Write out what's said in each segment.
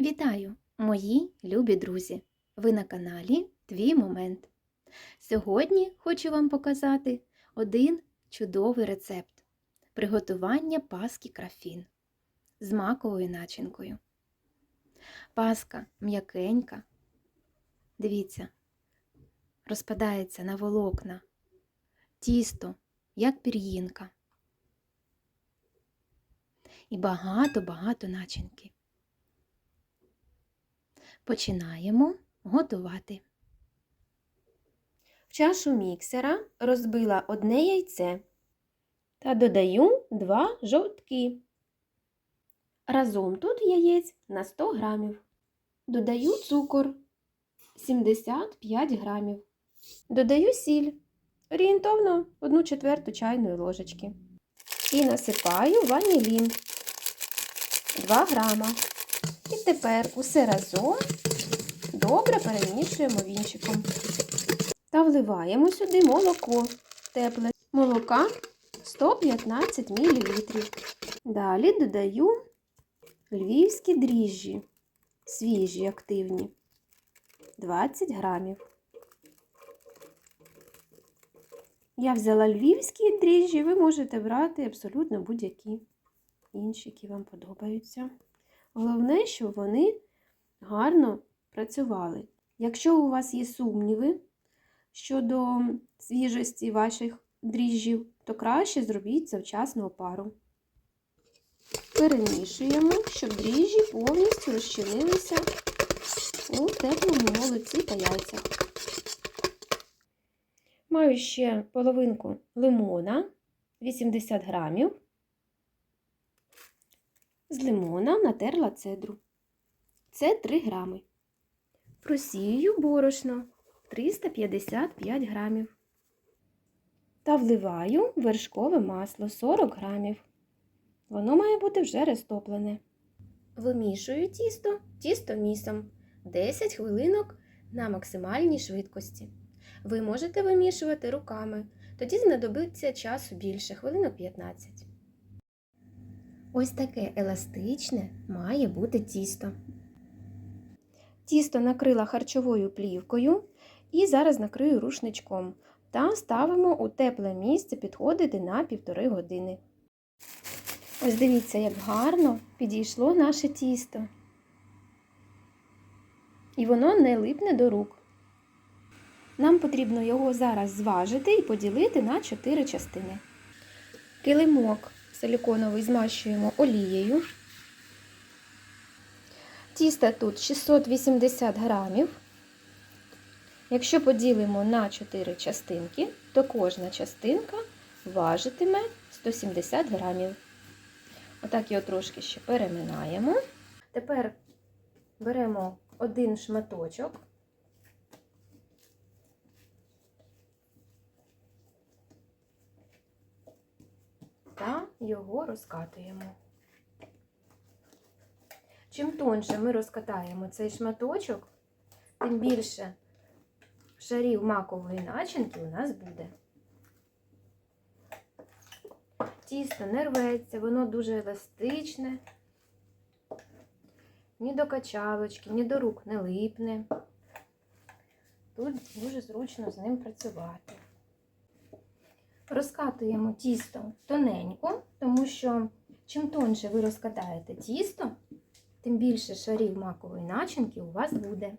Вітаю, мої любі друзі! Ви на каналі Твій Момент. Сьогодні хочу вам показати один чудовий рецепт приготування паски крафін з маковою начинкою. Паска м'якенька. Дивіться, розпадається на волокна, тісто, як пір'їнка. І багато-багато начинки. Починаємо готувати. В чашу міксера розбила одне яйце та додаю два жовтки. Разом тут яєць на 100 грамів. Додаю цукор 75 грамів. Додаю сіль орієнтовно 1 четверту чайної ложечки. І насипаю ванілін 2 грама. І тепер усе разом добре перемішуємо вінчиком. Та вливаємо сюди молоко тепле. Молока 115 мл. Далі додаю львівські дріжджі, свіжі, активні 20 грамів. Я взяла львівські дріжджі, ви можете брати абсолютно будь-які інші, які вам подобаються. Головне, щоб вони гарно працювали. Якщо у вас є сумніви щодо свіжості ваших дріжджів, то краще зробіть завчасну опару. Перемішуємо, щоб дріжджі повністю розчинилися у теплому молоці та яйцях. Маю ще половинку лимона 80 грамів. З лимона натерла цедру. Це 3 грами. Просію борошно 355 грамів. Та вливаю вершкове масло 40 грамів. Воно має бути вже розтоплене. Вимішую тісто тістомісом 10 хвилинок на максимальній швидкості. Ви можете вимішувати руками, тоді знадобиться часу більше, хвилинок 15. Ось таке еластичне має бути тісто. Тісто накрила харчовою плівкою і зараз накрию рушничком та ставимо у тепле місце підходити на півтори години. Ось дивіться, як гарно підійшло наше тісто. І воно не липне до рук. Нам потрібно його зараз зважити і поділити на 4 частини. Килимок силіконовий змащуємо олією. Тіста тут 680 грамів. Якщо поділимо на 4 частинки, то кожна частинка важитиме 170 грамів. Отак його трошки ще переминаємо. Тепер беремо один шматочок. Та його розкатуємо. Чим тонше ми розкатаємо цей шматочок, тим більше шарів макової начинки у нас буде. Тісто не рветься, воно дуже еластичне, ні до качалочки, ні до рук не липне. Тут дуже зручно з ним працювати. Розкатуємо тісто тоненько, тому що чим тонше ви розкатаєте тісто, тим більше шарів макової начинки у вас буде.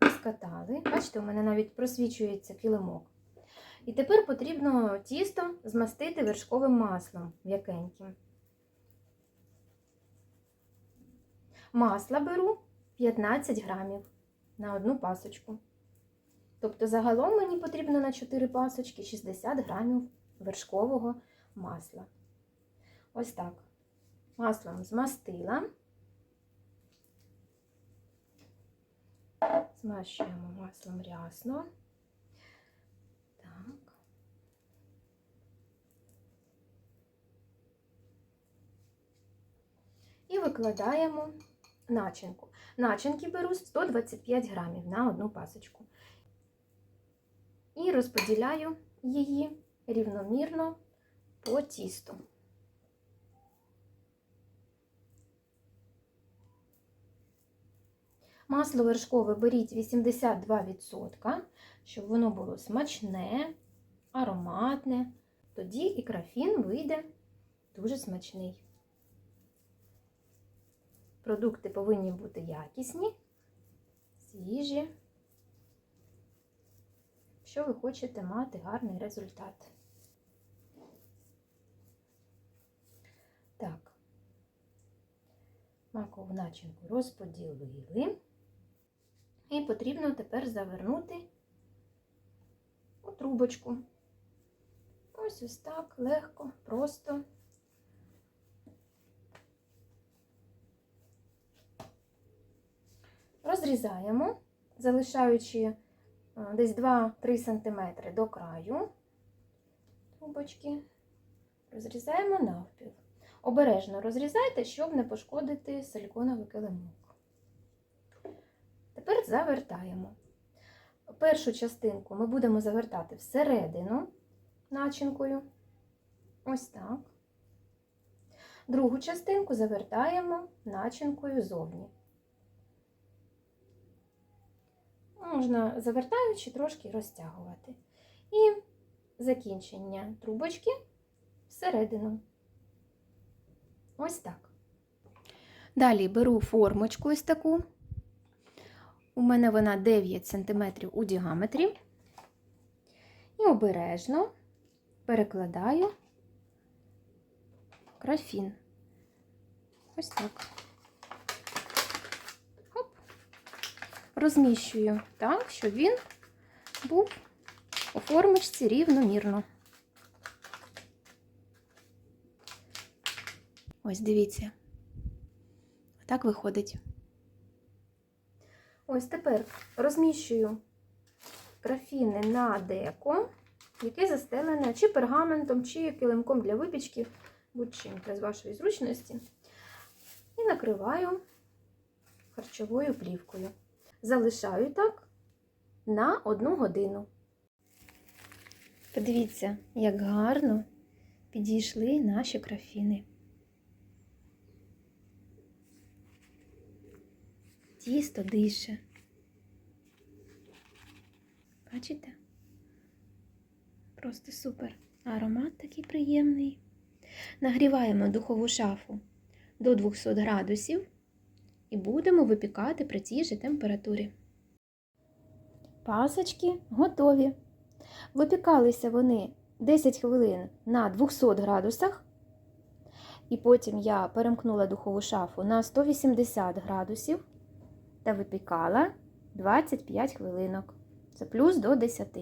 Розкатали. Бачите, у мене навіть просвічується килимок. І тепер потрібно тісто змастити вершковим маслом м'якеньким. Масла беру 15 грамів на одну пасочку. Тобто загалом мені потрібно на 4 пасочки 60 грамів вершкового масла. Ось так. Маслом змастила. Змащуємо маслом рясно. Так. І викладаємо начинку. Начинки беру 125 грамів на одну пасочку. І розподіляю її рівномірно по тісту. Масло вершкове беріть 82%, щоб воно було смачне, ароматне. Тоді і крафін вийде дуже смачний. Продукти повинні бути якісні, свіжі, якщо ви хочете мати гарний результат. Так, макову начинку розподілили. І потрібно тепер завернути у трубочку. Ось ось так, легко, просто. Розрізаємо, залишаючи десь 2-3 см до краю трубочки. Розрізаємо навпіл. Обережно розрізайте, щоб не пошкодити силіконовий килимок. Тепер завертаємо. Першу частинку ми будемо завертати всередину начинкою. Ось так. Другу частинку завертаємо начинкою зовні. Можна завертаючи трошки розтягувати. І закінчення трубочки всередину. Ось так. Далі беру формочку ось таку. У мене вона 9 см у діаметрі. І обережно перекладаю крафін. Ось так. Розміщую так, щоб він був у формочці рівномірно. Ось дивіться. Так виходить. Ось тепер розміщую графіни на деко, яке застелене чи пергаментом, чи килимком для випічки, будь-чим для з вашої зручності. І накриваю харчовою плівкою. Залишаю так на одну годину. Подивіться, як гарно підійшли наші крафіни. Тісто дише. Бачите? Просто супер. Аромат такий приємний. Нагріваємо духову шафу до 200 градусів і будемо випікати при цій же температурі. Пасочки готові. Випікалися вони 10 хвилин на 200 градусах. І потім я перемкнула духову шафу на 180 градусів та випікала 25 хвилинок. Це плюс до 10.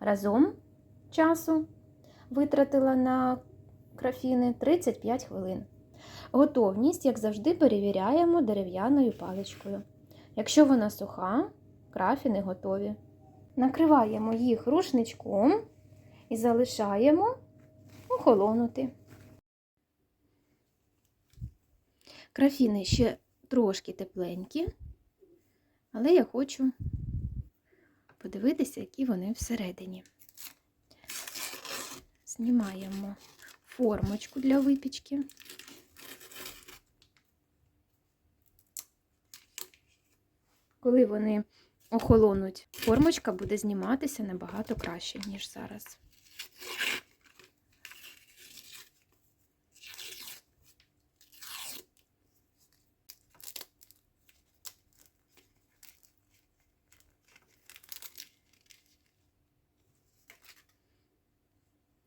Разом часу витратила на крафіни 35 хвилин. Готовність, як завжди, перевіряємо дерев'яною паличкою. Якщо вона суха, крафіни готові. Накриваємо їх рушничком і залишаємо охолонути. Крафіни ще трошки тепленькі, але я хочу подивитися, які вони всередині. Знімаємо формочку для випічки. Коли вони охолонуть, формочка буде зніматися набагато краще, ніж зараз.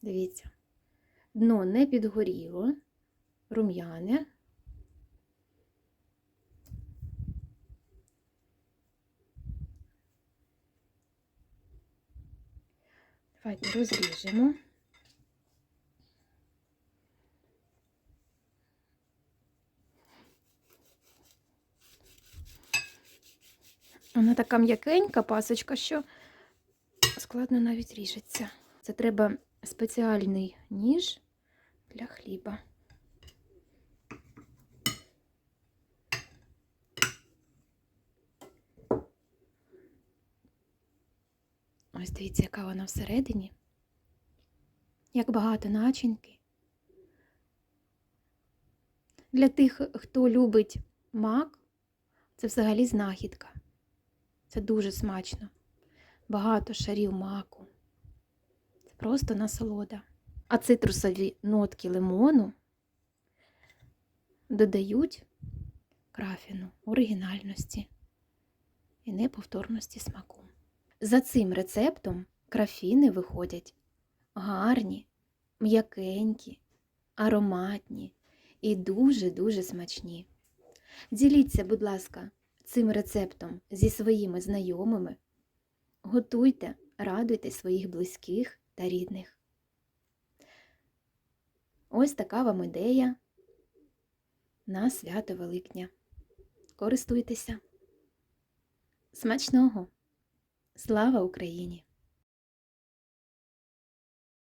Дивіться, дно не підгоріло, рум'яне. Давайте розріжемо. Вона така м'якенька пасочка, що складно навіть ріжеться. Це треба спеціальний ніж для хліба. Ось дивіться, яка вона всередині. Як багато начинки. Для тих, хто любить мак, Це взагалі знахідка. Це дуже смачно. Багато шарів маку. Це просто насолода. А цитрусові нотки лимону додають крафіну оригінальності і неповторності смаку. За цим рецептом крафіни виходять гарні, м'якенькі, ароматні і дуже-дуже смачні. Діліться, будь ласка, цим рецептом зі своїми знайомими. Готуйте, радуйте своїх близьких та рідних. Ось така вам ідея на свято Великдня. Користуйтеся. Смачного! Слава Україні!